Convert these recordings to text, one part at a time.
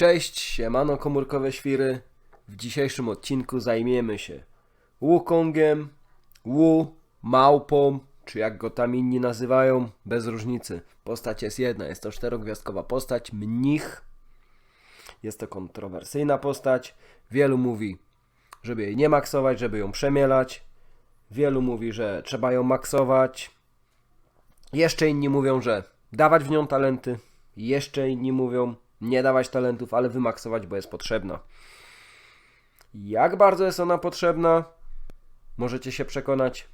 Cześć, siemano komórkowe świry. W dzisiejszym odcinku zajmiemy się Wukongiem, Wu, małpą, czy jak go tam inni nazywają, bez różnicy. Postać jest jedna, jest to czterogwiazdkowa postać, mnich. Jest to kontrowersyjna postać. Wielu mówi, żeby jej nie maksować, żeby ją przemielać. Wielu mówi, że trzeba ją maksować. Jeszcze inni mówią, że dawać w nią talenty. Jeszcze inni mówią, nie dawać talentów, ale wymaksować, bo jest potrzebna. Jak bardzo jest ona potrzebna, możecie się przekonać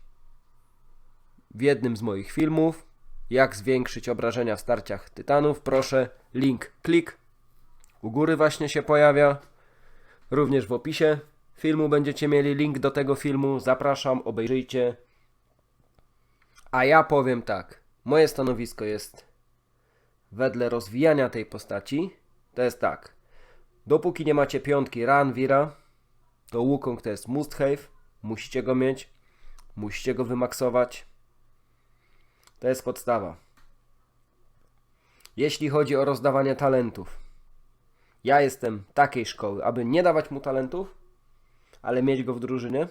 w jednym z moich filmów. Jak zwiększyć obrażenia w starciach tytanów. Proszę, link klik. U góry właśnie się pojawia. Również w opisie filmu będziecie mieli link do tego filmu. Zapraszam, obejrzyjcie. A ja powiem tak. Moje stanowisko jest wedle rozwijania tej postaci. To jest tak. Dopóki nie macie piątki Ranvira, to Wukong to jest must have. Musicie go mieć. Musicie go wymaksować. To jest podstawa. Jeśli chodzi o rozdawanie talentów. Ja jestem takiej szkoły, aby nie dawać mu talentów, ale mieć go w drużynie.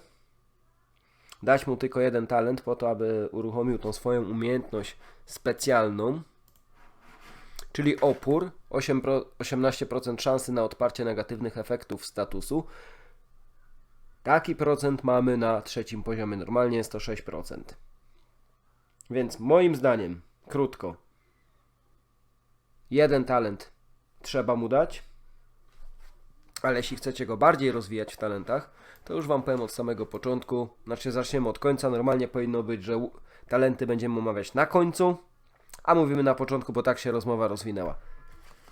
Dać mu tylko jeden talent po to, aby uruchomił tą swoją umiejętność specjalną, czyli opór, 8 pro- 18% szansy na odparcie negatywnych efektów statusu. Taki procent mamy na trzecim poziomie, normalnie jest to 6%. Więc moim zdaniem, krótko, jeden talent trzeba mu dać, ale jeśli chcecie go bardziej rozwijać w talentach, to już Wam powiem od samego początku. Znaczy, zaczniemy od końca. Normalnie powinno być, że talenty będziemy omawiać na końcu, a mówimy na początku, bo tak się rozmowa rozwinęła.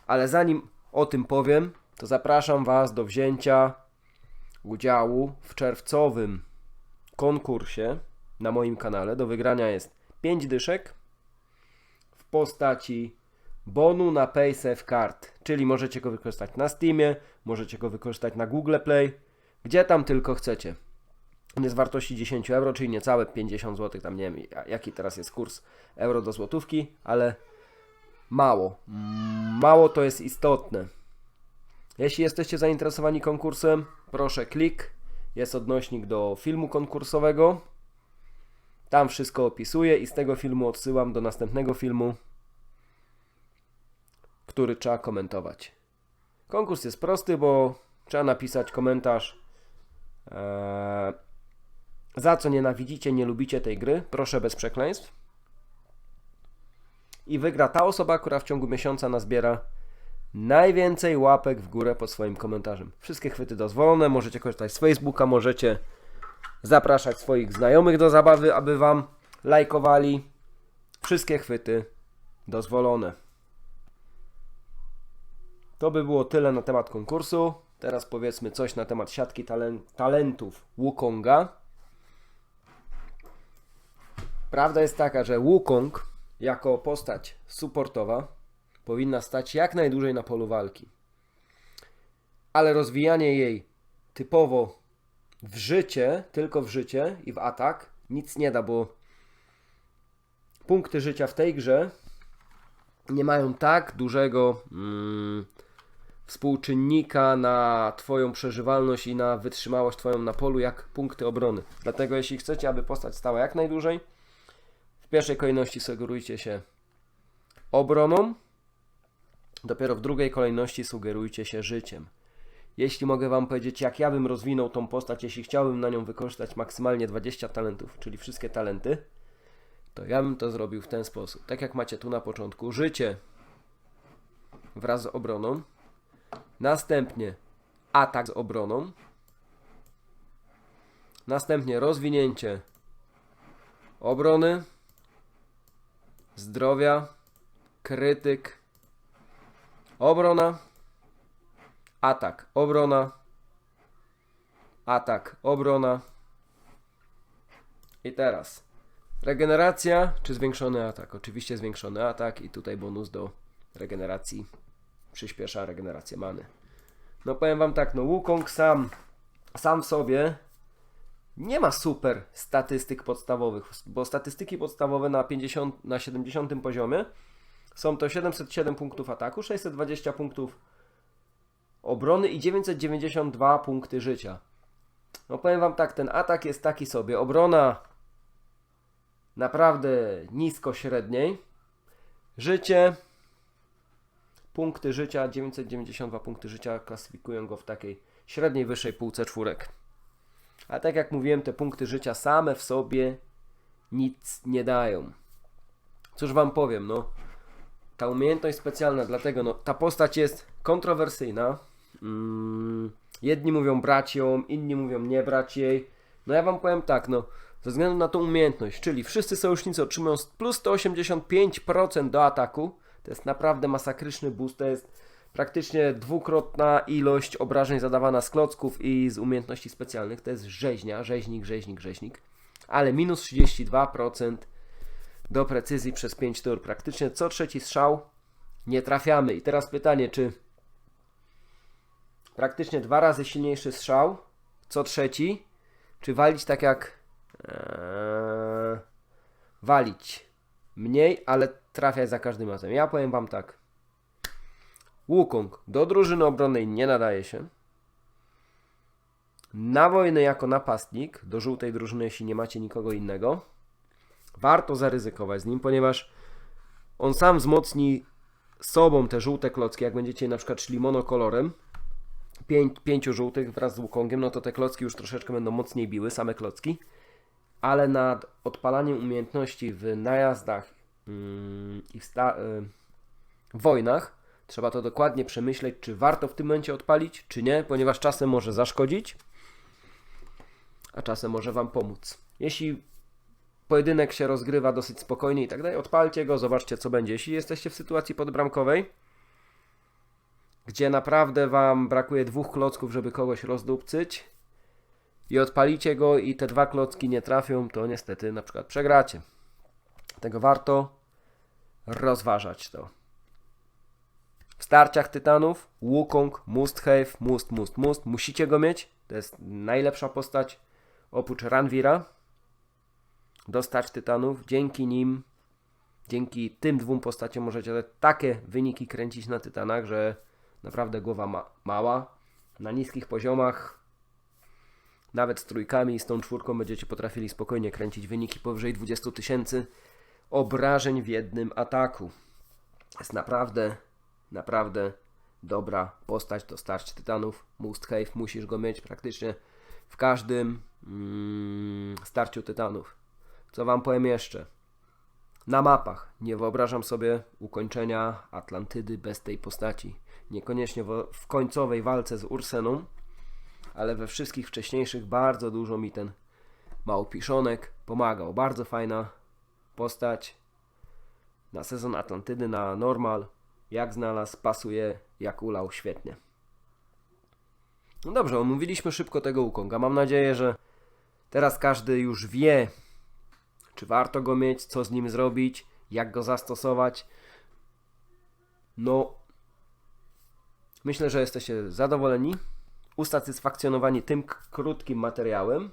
Ale zanim o tym powiem, to zapraszam Was do wzięcia udziału w czerwcowym konkursie na moim kanale. Do wygrania jest 5 dyszek w postaci bonu na PaySafe Card, czyli możecie go wykorzystać na Steamie, możecie go wykorzystać na Google Play, gdzie tam tylko chcecie. On jest wartości 10 euro, czyli niecałe 50 zł, tam nie wiem jaki teraz jest kurs euro do złotówki, ale mało. Mało to jest istotne. Jeśli jesteście zainteresowani konkursem, proszę klik. Jest odnośnik do filmu konkursowego. Tam wszystko opisuję i z tego filmu odsyłam do następnego filmu, który trzeba komentować. Konkurs jest prosty, bo trzeba napisać komentarz eee, za co nienawidzicie, nie lubicie tej gry. Proszę bez przekleństw. I wygra ta osoba, która w ciągu miesiąca nazbiera najwięcej łapek w górę pod swoim komentarzem. Wszystkie chwyty dozwolone, możecie korzystać z Facebooka, możecie zapraszać swoich znajomych do zabawy, aby wam lajkowali. Wszystkie chwyty dozwolone. To by było tyle na temat konkursu. Teraz powiedzmy coś na temat siatki talen- talentów Wukonga. Prawda jest taka, że Wukong jako postać supportowa powinna stać jak najdłużej na polu walki. Ale rozwijanie jej typowo w życie, tylko w życie i w atak nic nie da, bo punkty życia w tej grze nie mają tak dużego mm, współczynnika na Twoją przeżywalność i na wytrzymałość Twoją na polu, jak punkty obrony. Dlatego, jeśli chcecie, aby postać stała jak najdłużej, pierwszej kolejności sugerujcie się obroną, dopiero w drugiej kolejności sugerujcie się życiem. Jeśli mogę Wam powiedzieć, jak ja bym rozwinął tą postać, jeśli chciałbym na nią wykorzystać maksymalnie 20 talentów, czyli wszystkie talenty, to ja bym to zrobił w ten sposób. Tak jak macie tu na początku, życie wraz z obroną, następnie atak z obroną, następnie rozwinięcie obrony, zdrowia, krytyk, obrona, atak, obrona, atak, obrona. I teraz regeneracja czy zwiększony atak? Oczywiście zwiększony atak i tutaj bonus do regeneracji przyspiesza regenerację many. No powiem wam tak, no Wukong sam, sam w sobie nie ma super statystyk podstawowych, bo statystyki podstawowe na 50, na 70 poziomie są to 707 punktów ataku, 620 punktów obrony i 992 punkty życia. No powiem wam tak, ten atak jest taki sobie. Obrona naprawdę nisko średniej. Życie punkty życia, 992 punkty życia klasyfikują go w takiej średniej, wyższej półce czwórek. A tak jak mówiłem, te punkty życia same w sobie nic nie dają. Cóż wam powiem, no. Ta umiejętność specjalna, dlatego no, ta postać jest kontrowersyjna. Mm, jedni mówią brać ją, inni mówią nie brać jej. No ja wam powiem tak, no. Ze względu na tą umiejętność, czyli wszyscy sojusznicy otrzymują plus 185% do ataku. To jest naprawdę masakryczny boost. To jest praktycznie dwukrotna ilość obrażeń zadawana z klocków i z umiejętności specjalnych. To jest rzeźnia, rzeźnik, rzeźnik, rzeźnik. Ale minus 32% do precyzji przez 5 tur. Praktycznie co trzeci strzał nie trafiamy. I teraz pytanie, czy praktycznie dwa razy silniejszy strzał, co trzeci, czy walić tak jak eee, walić mniej, ale trafiać za każdym razem. Ja powiem Wam tak. Wukong do drużyny obronnej nie nadaje się. Na wojnę jako napastnik do żółtej drużyny, jeśli nie macie nikogo innego, warto zaryzykować z nim, ponieważ on sam wzmocni sobą te żółte klocki. Jak będziecie na przykład szli monokolorem, pięć, pięciu żółtych wraz z Wukongiem, no to te klocki już troszeczkę będą mocniej biły, same klocki. Ale nad odpalaniem umiejętności w najazdach mm, i w y, wojnach trzeba to dokładnie przemyśleć, czy warto w tym momencie odpalić, czy nie, ponieważ czasem może zaszkodzić, a czasem może Wam pomóc. Jeśli pojedynek się rozgrywa dosyć spokojnie i tak dalej, odpalcie go, zobaczcie co będzie. Jeśli jesteście w sytuacji podbramkowej, gdzie naprawdę Wam brakuje dwóch klocków, żeby kogoś rozdupcyć i odpalicie go i te dwa klocki nie trafią, to niestety na przykład przegracie. Dlatego warto rozważać to. W starciach tytanów Wukong, must have, must, must, must. Musicie go mieć. To jest najlepsza postać oprócz Ranvira do starć tytanów. Dzięki nim, dzięki tym dwóm postaciom możecie takie wyniki kręcić na tytanach, że naprawdę głowa ma mała. Na niskich poziomach, nawet z trójkami i z tą czwórką będziecie potrafili spokojnie kręcić wyniki powyżej 20 tysięcy obrażeń w jednym ataku. Jest naprawdę, naprawdę dobra postać do starć tytanów. Must have, musisz go mieć praktycznie w każdym mm, starciu tytanów. Co wam powiem jeszcze? Na mapach nie wyobrażam sobie ukończenia Atlantydy bez tej postaci. Niekoniecznie w, końcowej walce z Urseną, ale we wszystkich wcześniejszych bardzo dużo mi ten małpiszonek pomagał. Bardzo fajna postać na sezon Atlantydy, na normal. Jak znalazł, pasuje, jak ulał, świetnie. No dobrze, omówiliśmy szybko tego Ukonga. Mam nadzieję, że teraz każdy już wie, czy warto go mieć, co z nim zrobić, jak go zastosować. No, myślę, że jesteście zadowoleni, usatysfakcjonowani tym krótkim materiałem.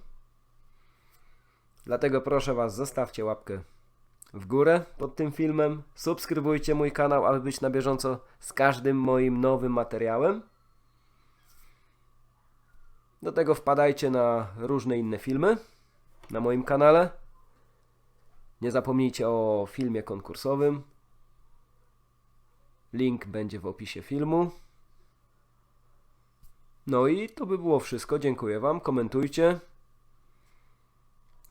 Dlatego proszę Was, zostawcie łapkę w górę pod tym filmem. Subskrybujcie mój kanał, aby być na bieżąco z każdym moim nowym materiałem. Do tego wpadajcie na różne inne filmy na moim kanale. Nie zapomnijcie o filmie konkursowym. Link będzie w opisie filmu. No i to by było wszystko. Dziękuję Wam. Komentujcie.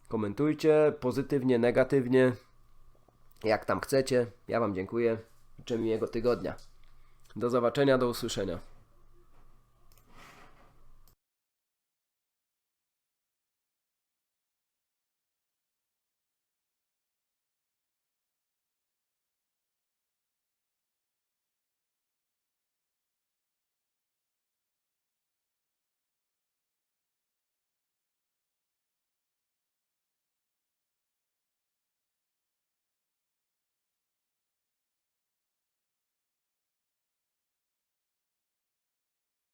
Komentujcie pozytywnie, negatywnie. Jak tam chcecie. Ja Wam dziękuję. Życzę miłego tygodnia. Do zobaczenia, do usłyszenia.